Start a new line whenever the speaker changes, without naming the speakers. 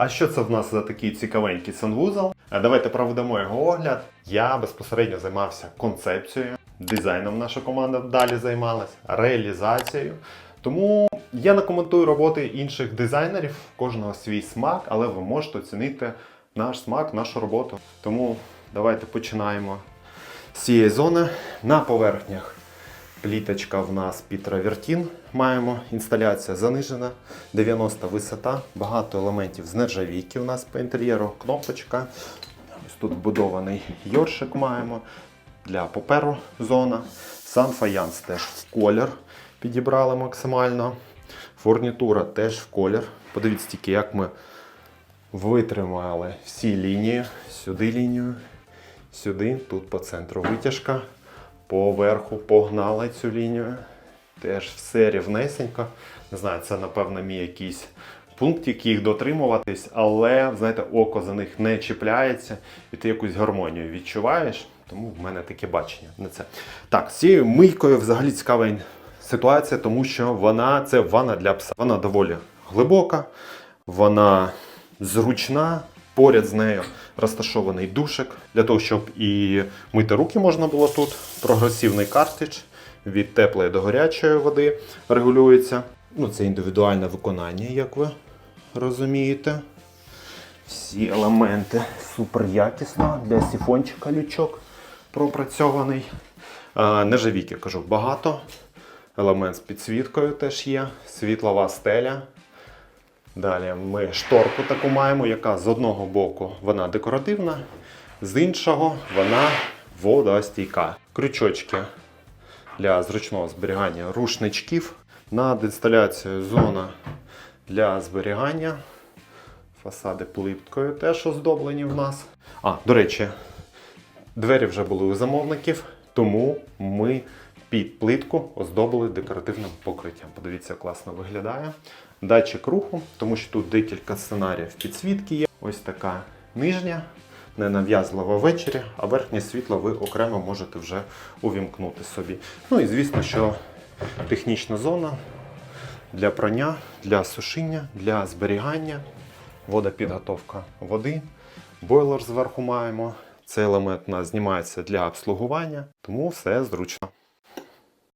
А що це в нас за такий цікавенький санвузол? Давайте проведемо його огляд. Я безпосередньо займався концепцією, дизайном наша команда далі займалась, реалізацією. Тому я не коментую роботи інших дизайнерів, кожного свій смак, але ви можете оцінити наш смак, нашу роботу. Тому давайте починаємо з цієї зони на поверхнях. Пліточка в нас під травертін маємо. Інсталяція занижена, 90 висота, багато елементів з нержавійки у нас по інтер'єру, кнопочка. Ось тут вбудований йоршик маємо для паперу зона. Сам фаянс теж в колір підібрали максимально. Фурнітура теж в колір. Подивіться тільки, як ми витримали всі лінії. Сюди лінію, сюди, тут по центру витяжка, по верху погнали цю лінію. Теж все рівнесенько. Не знаю, це напевно мій якийсь пунктик їх дотримуватись, але знаєте, око за них не чіпляється, і ти якусь гармонію відчуваєш. Тому в мене таке бачення на це. Так, з цією мийкою взагалі цікава ситуація, тому що вона це ванна для пса. Вона доволі глибока, вона зручна. Поряд з нею розташований душик для того, щоб і мити руки можна було тут. Прогресивний картридж від теплої до гарячої води регулюється. Ну, це індивідуальне виконання, як ви розумієте. Всі елементи супер якісно. Для сифончика лючок пропрацьований. А, Нержавійки, кажу, багато. Елемент з підсвіткою теж є. Світлова стеля. Далі ми шторку таку маємо, яка з одного боку вона декоративна, з іншого вона водостійка. Крючочки для зручного зберігання рушничків. Над інсталяцією зона для зберігання. Фасади плиткою теж оздоблені в нас. А, до речі, двері вже були у замовників, тому ми під плитку оздобили декоративним покриттям. Подивіться, класно виглядає. Датчик руху, тому що тут декілька сценаріїв підсвітки є. Ось така нижня, ненав'язлива ввечері, а верхнє світло ви окремо можете вже увімкнути собі. Ну і звісно, що технічна зона для прання, для сушіння, для зберігання, водопідготовка води, бойлер зверху маємо. Цей елемент у нас знімається для обслугування, тому все зручно.